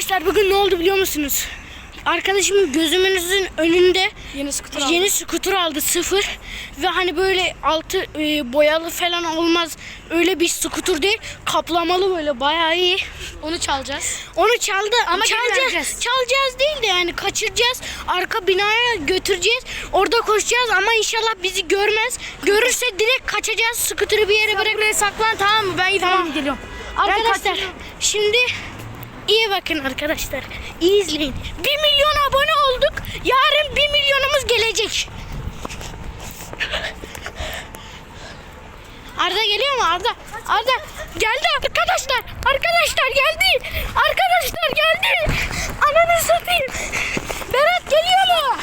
Arkadaşlar bugün ne oldu biliyor musunuz? Arkadaşımın gözümünüzün önünde Yeni skuter aldım. yeni skuter aldı sıfır ve hani böyle altı e, boyalı falan olmaz öyle bir skuter değil kaplamalı böyle bayağı iyi. Onu çalacağız. Onu çaldı Ama çalacağız. Çalacağız değil de yani kaçıracağız. Arka binaya götüreceğiz. Orada koşacağız ama inşallah bizi görmez. Görürse direkt kaçacağız. Skuter'ı bir yere bırak. Buraya saklan tamam mı? Ben Tamam. geliyorum. Arkadaşlar şimdi iyi bakın arkadaşlar. İyi izleyin. 1 milyon abone olduk. Yarın 1 milyonumuz gelecek. Arda geliyor mu Arda? Arda geldi. Arkadaşlar geldi. Ananı satayım. Berat geliyor mu?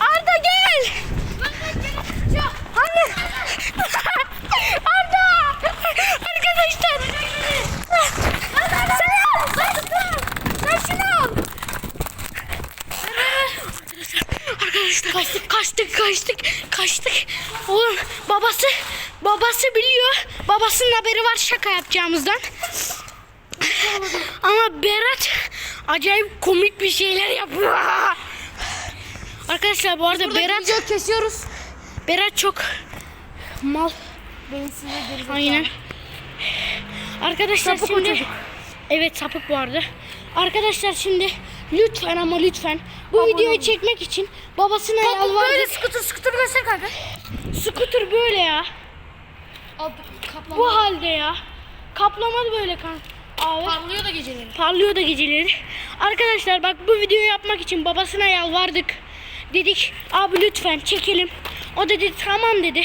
Arda gel. Anne. Arda. Arkadaşlar. Sen al. Sen şunu al. Arkadaşlar kaçtık kaçtık kaçtık kaçtık. Oğlum babası babası biliyor. Babasının haberi var şaka yapacağımızdan. Ama Berat acayip komik bir şeyler yapıyor. Arkadaşlar bu arada Berat video kesiyoruz. Berat çok mal. Gerizekalı. Aynen. Arkadaşlar Sapık şimdi. Evet sapık vardı. Arkadaşlar şimdi lütfen ama lütfen bu Abone videoyu olun. çekmek için babasına Böyle yalvardık. skuter skuter göster kanka. Scooter böyle ya. Kaplama. Bu halde ya. Kaplamadı böyle kan. Abi Parlıyor da geceleri. parlıyor da geceleri. Arkadaşlar bak bu videoyu yapmak için babasına yalvardık. Dedik abi lütfen çekelim. O da dedi tamam dedi.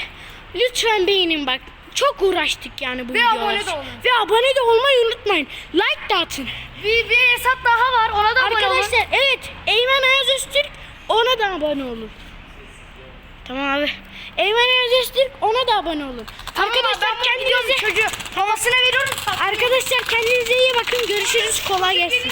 Lütfen beğenin bak. Çok uğraştık yani bu Ve videolar. abone de olun. Ve abone de olmayı unutmayın. Like de atın. Bir, bir hesap daha var. Ona da abone olun. Arkadaşlar evet Eymen Ayaz Öztürk ona da abone olun. Tamam abi. Eymen Ayaz Öztürk ona da abone olun. arkadaşlar kendinize çocuğu. Babasına veriyorum. Arkadaşlar kendinize iyi bakın. Görüşürüz. Kolay gelsin.